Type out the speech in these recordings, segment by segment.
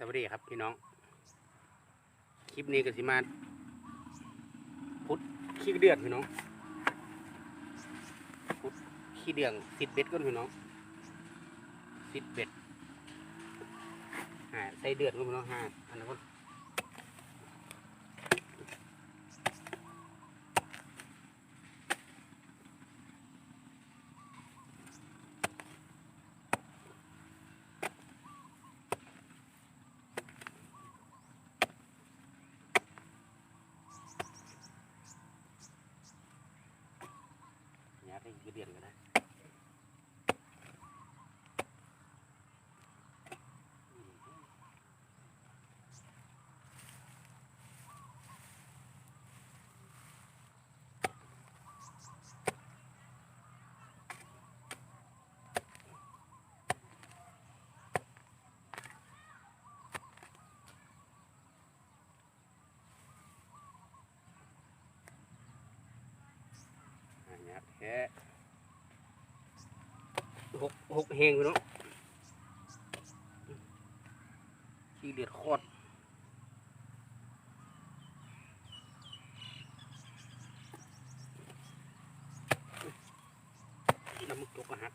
สวัสดีครับพี่น้อง คลิปนี้ก็สิมาพุดขี้เดือดพี่น้องพุดขี้เดืองสิดเบ็ดก่อนพี่น้องสิดเบ็ดใส่เดือดก่อนพี่น้องห้าอันนั้นก่อน ให้เดือนกันนะ แค่หกหกเฮงพี่น้องขี้เลือดคอดน้ำมันตกอะฮะ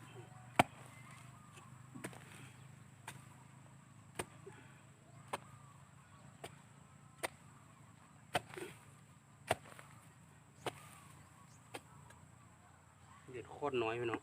เดือด โคตรน้อยพี่น้อง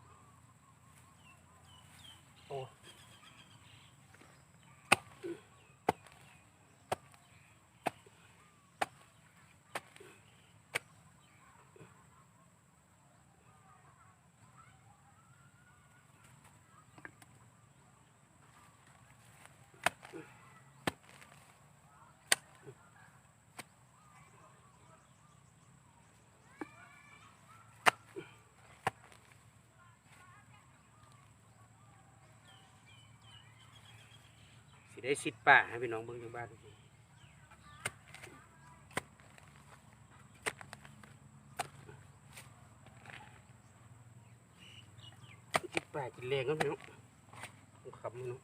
ได้สิดป่าให้พี่น้องเบิ้งอยู่บ้านสิดป่ากินแรงก็พี่น้องต้ขับมือน้อง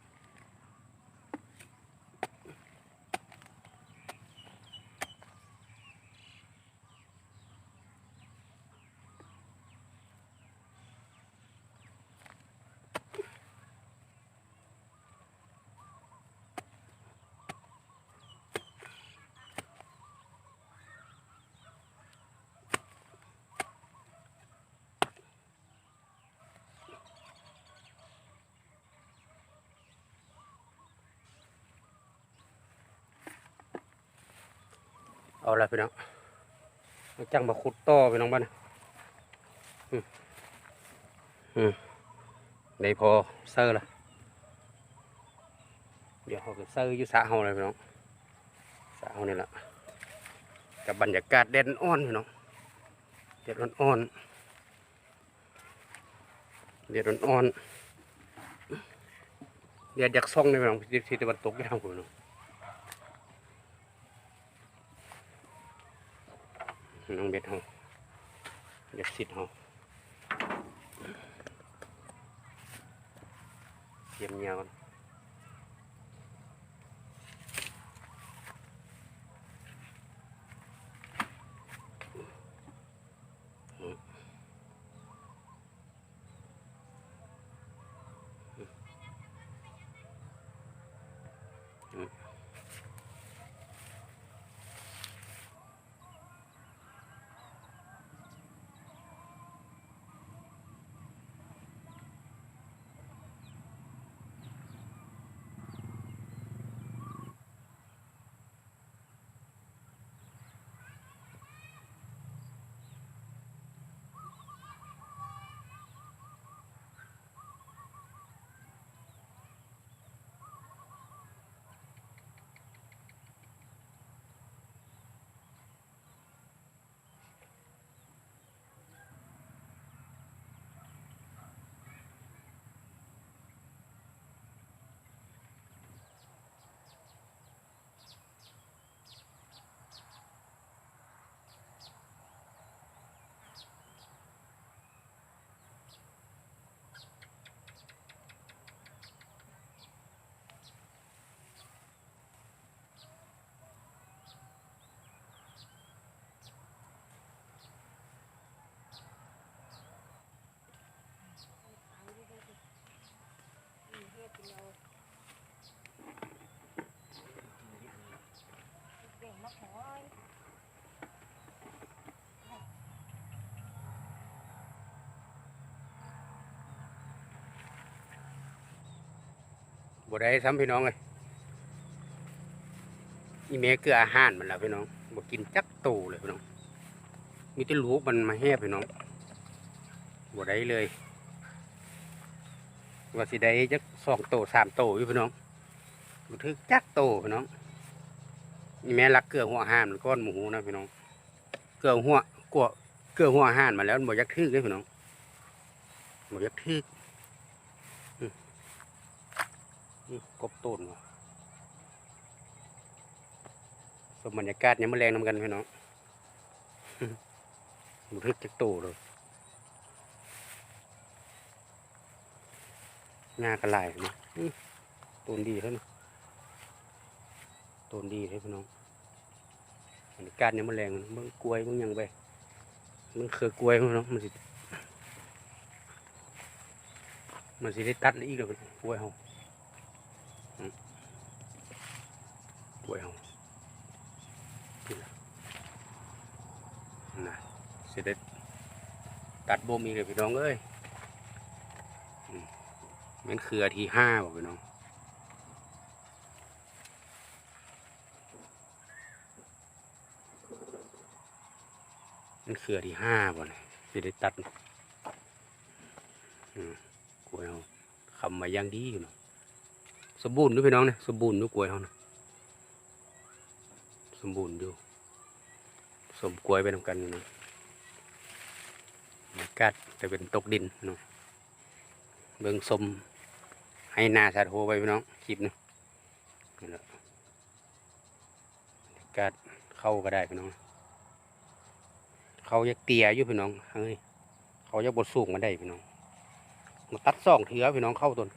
เอาละพี่น้องมาจังมาขุดต่อพี่น้องบ้านอืมอืมได้พอเซอร์ละเดี๋ยวเขาก็เซอร์อยู่สระเฮาเลยพี่น้องสระเฮานี่แหละกับบรรยากาศแดดอ่อนพี่น้องแดดอ่อนๆแดดอ่อนๆแดดอยากส่องเลยพี่น้องที่ที่ตะวันตกยามพี่น้อง น้องเบ็ดเฮาเบ็ดสิทธิ์เฮาเตรียมเงียก่อนอืม บ่ได้ซ้ำพี่น้องเลยอีเมเกลืออาหารมันแล้วพี่น้องบ่กินจักตูเลยพี่น้อง มีแต่ลูกมันมาแห่พี่น้องบ่ได้เลยว่าสิได้จักสองโตสามโตอยู่พี่น้องบ่ถึกจักโตพี่น้องอีแม่รักเกลือหัวอาหารมันก้อนหมูนะพี่น้อง เกลือหัวกลัวเกลือหัวอาหารมาแล้วมันบ่อยักทึกเลยพี่น้องบ่อยักทึกอืมอืม กบต้นสมบรรยากาศเนี่ยมมาแรงนำกันพี่น้องบ่ทึกจักโตเลยงากระลายนะต้นดีเท่านะต้นดีเท่าพี่น้องบรรยากาศเนี่ยมมันแรงมึงกล้วยมึงยังไปมึงเคอกล้วยมึงเนาะมันสิมันสิได้ตัดอีกแล้วกล้วยเฮาอืม กล้วยเฮานี่ละน่ะสิได้ตัดบ่มีเลยพี่น้องเอ้ยมแมันคืออทีห้าบ่พี่น้องมันเขือที่ห้าบ่เนี่ยสิได้ตัดอืมกล้วยเขาคำมาอยังดีอยู่เนาะสมบูรณ์ด้วยพี่น้องเนี่ยสมบูรณ์ด้วยกล้วยเขานะ มบูรณ์อยู่ สมกล้วยไปทำกันอยู่นะบรรยากาศจะเป็นตกดินพี่น้องเบิ่งสมให้หนาสาโทไปพี่น้องคลิปนะนี่แหละกาศเข้าก็ได้พี่น้อง เขายากเตียอยู่พี่น้องเฮ้ยเขายากบดสูงมาได้พี่น้อง มาตัดสองเถือพี่น้องเข้าต้น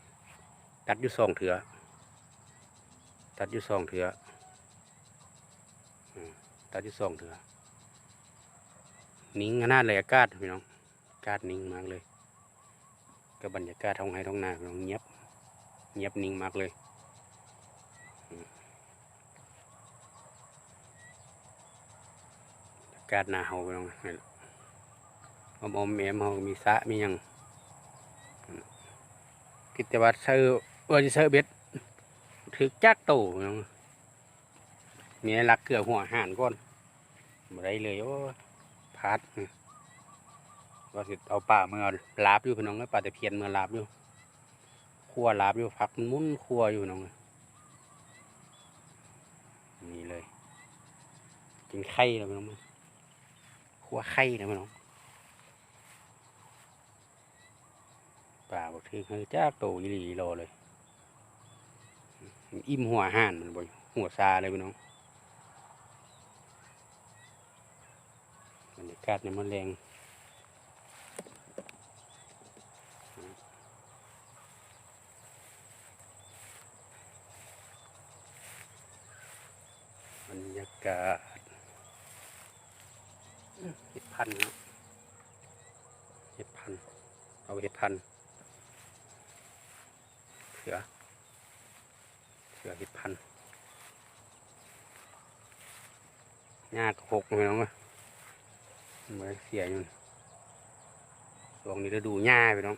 ตัดอยู่สองเถือตัดอยู่สองเถืออืม ตัดอยู่สองเถือนิ่งขนาดเลยอากาศพี่น้องอากาศนิ่งมากเลยกับรรยากาศท้องไห้ท้องนาพี่น้องเงียบเงียบนิ่งมากเลยอากาศหนาวพี่น้องนี่แหละอมอมๆแอมเฮามีสะมียังกิจวัตรเชื่อว่าจะเชื่อเบ็ดถึกจักโตพี่น้อง เมียรักเกลือหัวห่านก่อนบ่ได้เลยโอ้พลาดว่าสิเอาป่าเมื่อลาบอยู่พี่น้องเอ้ยป่าแต่เพียนเมื่อลาบอยู่คั่วลาบอยู่พักมันมุนคั่วอยู่พี่น้องนี่เลยกินไข่แล้วพี่น้องคั่วไข่แล้วพี่น้องป่าบอกถือคือจ้าโตอีหลีโลเลย อิ่มหัวห่านมันบ่หัวซาเลยพี่น้องบรรยา กาศเนี่ยมันแรงบรรยากาศเห็ดพันนะเห็ดพัน เอาเห็ดพันเสือเสือเห็ดพันหญ้ากหกไปน้องอ้ย เหมือนเสียอยู่ช่วงนี้ฤดูหญ้าไปน้อง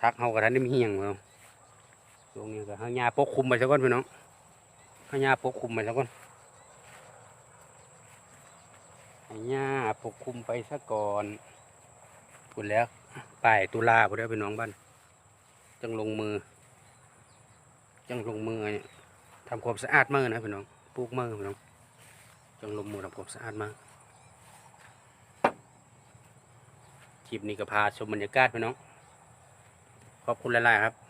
ทักเฮากระทันได้มีเหี่ยงไปน้องช่วงนี้ก็ให้หญ้าปกคลุมไปซะก่อนพี่น้องให้หญ้าปกคลุมไปซะก่อนให้หญ้าปกคลุมไปซะก่อนพูดแล้วป้ายตุลาพูดแล้วพี่น้องบ้านจังลงมือ จังลงมือเนี่ยทำความสะอาดมือนะพี่น้องปลูกมือพี่น้องจังลงมือทำความสะอาดมือ คลิปนี้ก็พาชมบรรยากาศพี่น้อง ขอบคุณหลายๆครับ